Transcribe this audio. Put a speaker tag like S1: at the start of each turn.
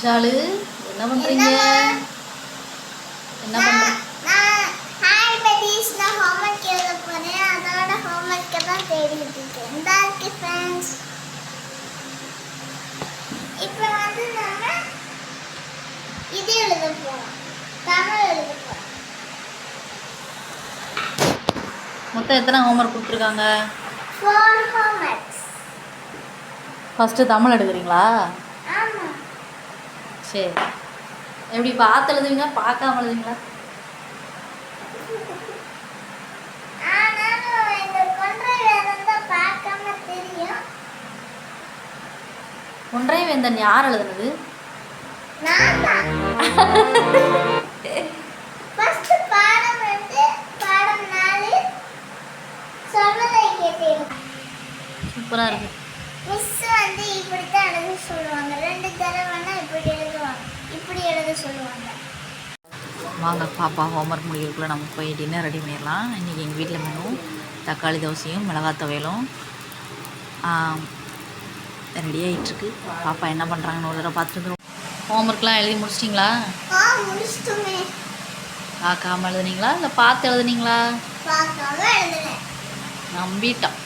S1: விஷாலு என்ன பண்றீங்க? என்ன பண்ற
S2: நான் ஹாய் பெடிஸ் நான் ஹோம்ஒர்க் எழுத போறேன். அதோட ஹோம்ஒர்க்கை தான் தேடிட்டு இருக்கேன். இந்த இருக்கு ஃப்ரெண்ட்ஸ் இப்போ வந்து நம்ம இது எழுத போறோம். தமிழ் எழுத போறோம்.
S1: மொத்தம் எத்தனை ஹோம்ஒர்க் கொடுத்துருக்காங்க?
S2: ஃபோர் ஹோம்ஒர்க்ஸ்
S1: ஃபஸ்ட்டு தமிழ் எடுக்கிறீங்களா சரி. எப்படி பார்த்து பார்க்காம எழுதுவீங்களா
S2: பார்க்காம தெரியும்.
S1: ஒன்றை வேந்தன் யார் எழுதுனது? சூப்பராக இருக்கு.
S2: மிஸ் வந்து இப்படி தான் எழுத சொல்லுவாங்க ரெண்டு தடவைனா இப்படி எழுதுவாங்க எழுத சொல்லுவாங்க.
S1: வாங்க பாப்பா ஹோம்ஒர்க் முடிக்கிறதுக்குள்ளே நம்ம போய் டின்னர் ரெடி பண்ணிடலாம். இன்றைக்கி எங்கள் வீட்டில் மெனு தக்காளி தோசையும் மிளகாய் துவையலும் ரெடி ஆகிட்டுருக்கு பாப்பா என்ன பண்ணுறாங்கன்னு ஒரு தடவை பார்த்துட்டு ஹோம்ஒர்க்லாம் எழுதி முடிச்சிட்டிங்களா? பார்க்காம எழுதுனீங்களா? இல்லை பார்த்து எழுதுனீங்களா? நம்பிட்டோம்.